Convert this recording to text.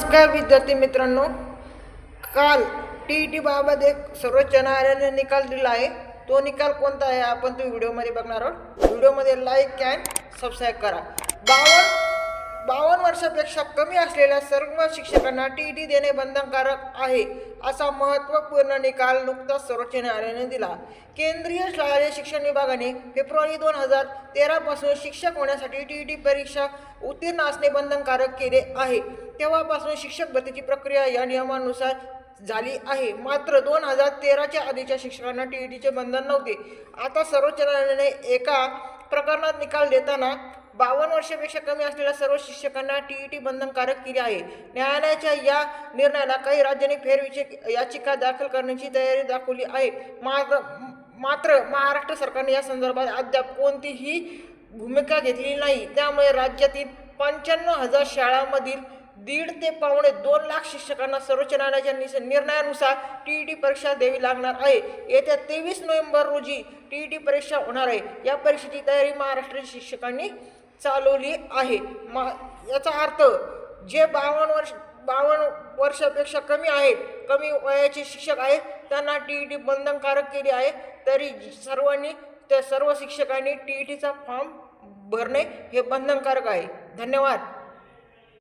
नमस्कार विद्यार्थी मित्रांनो. काल टी ई टी बाबत एक सर्वोच्च न्यायालयाने निकाल दिला आहे. तो निकाल कोणता आहे? आपण तो व्हिडिओमध्ये बघणार आहोत. व्हिडिओमध्ये लाईक अँड सबस्क्राईब करा. बावन बावन्न वर्षापेक्षा कमी असलेल्या सर्व शिक्षकांना टी ई टी देणे बंधनकारक आहे असा महत्त्वपूर्ण निकाल नुकताच सर्वोच्च न्यायालयाने दिला. केंद्रीय शालेय शिक्षण विभागाने फेब्रुवारी दोन हजार तेरापासून शिक्षक होण्यासाठी टी ई टी परीक्षा उत्तीर्ण असणे बंधनकारक केले आहे. तेव्हापासून शिक्षक भरतीची प्रक्रिया या नियमानुसार झाली आहे. मात्र दोन हजार तेराच्या आधीच्या शिक्षकांना टी ई बंधन नव्हते. आता सर्वोच्च न्यायालयाने एका प्रकरणात निकाल देताना बावन्न वर्षापेक्षा कमी असलेल्या सर्व शिक्षकांना टी ई टी बंधनकारक केली आहे. न्यायालयाच्या या निर्णयाला काही राज्यांनी फेरविचे याचिका दाखल करण्याची तयारी दाखवली आहे. मात्र मात्र महाराष्ट्र सरकारने या संदर्भात अद्याप कोणतीही भूमिका घेतलेली नाही. त्यामुळे राज्यातील पंच्याण्णव हजार शाळांमधील दीड ते पावणे दोन लाख शिक्षकांना सर्वोच्च न्यायालयाच्या निस- निर्णयानुसार टी ई टी परीक्षा द्यावी लागणार आहे. येत्या तेवीस नोव्हेंबर रोजी टी ई टी परीक्षा होणार आहे. या परीक्षेची तयारी महाराष्ट्रातील शिक्षकांनी चालवली आहे. मा याचा अर्थ जे बावन्न वर्ष बावन्न वर्षापेक्षा कमी आहेत कमी वयाचे शिक्षक आहेत त्यांना टी ई टी बंधनकारक केली आहे. तरी सर्वांनी त्या सर्व शिक्षकांनी टी ई टीचा फॉर्म भरणे हे बंधनकारक आहे. धन्यवाद.